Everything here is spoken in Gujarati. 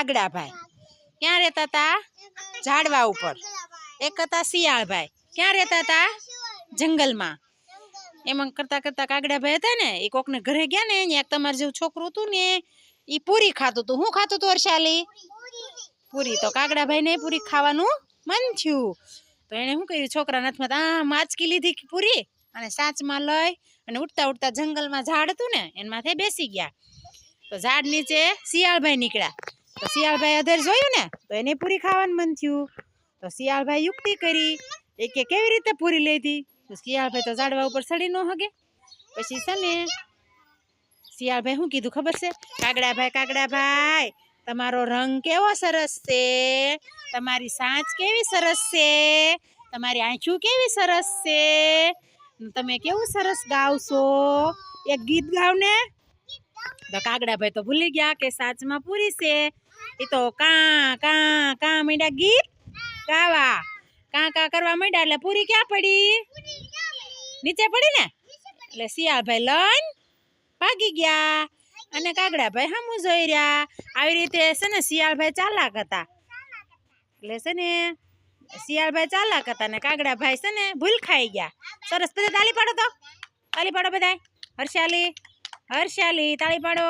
કાગડાભાઈ. ક્યાં રહેતા હતા ઝાડવા ઉપર. એક હતા શિયાળભાઈ. ક્યાં રહેતા હતા જંગલમાં. એમાં કરતા કરતા કાગડાભાઈ હતા ને, એ કોકને ઘરે ગયા ને અહીંયા તમારે જેવું છોકરું હતું ને એ પૂરી ખાતું હતું. શું ખાતું હતું હર્ષાલી? પૂરી. તો કાગડાભાઈને પૂરી ખાવાનું મન થયું. તો એણે શું કર્યું? છોકરાના હાથમાં આ માચકી લીધી પૂરી અને સાચમાં લઈ અને ઉડતા ઉડતા જંગલમાં ઝાડ હતું ને એના માથે બેસી ગયા. તો ઝાડ નીચે શિયાળભાઈ નીકળ્યા. તો શિયાળભાઈ અધર જોયું ને? તો એને પૂરી ખાવાનું મન થયું. તો શિયાળભાઈ યુક્તિ કરી. એ કે, કેવી રીતે પૂરી લીધી? તો શિયાળભાઈ તો ઝાડવા ઉપર સડી ન હગે. પછી છે ને, શિયાળભાઈ શું કીધું ખબર છે? કાગડાભાઈ કાગડાભાઈ, તમારો રંગ કેવો સરસ છે? તમારી સાંચ કેવી સરસ છે? તમારી આંખું કેવી સરસ છે? તમે કેવું સરસ ગાવશો? એક ગીત ગાવ ને તો કાગડાભાઈ તો ભૂલી ગયા કે સાચમાં પૂરી છે. એ તો કા કા કા માંડ્યા ગીત ગાવા. કા કા કરવા માંડ્યા એટલે પૂરી ક્યાં પડી? નીચે પડી ને? એટલે શિયાળભાઈ લઈને ભાગી ગયા. અને કાગડાભાઈ હમું જોઈ રહ્યા. આવી રીતે છે ને શિયાળભાઈ ચાલાક હતા. એટલે છે ને શિયાળભાઈ ચાલાક હતા ને કાગડાભાઈ છે ને ભૂલ ખાઈ ગયા. સરસ, બધા તાલી પાડો તો. તાલી પાડો બધા હર્ષાલી હર્ષાલી તાળી પાડો.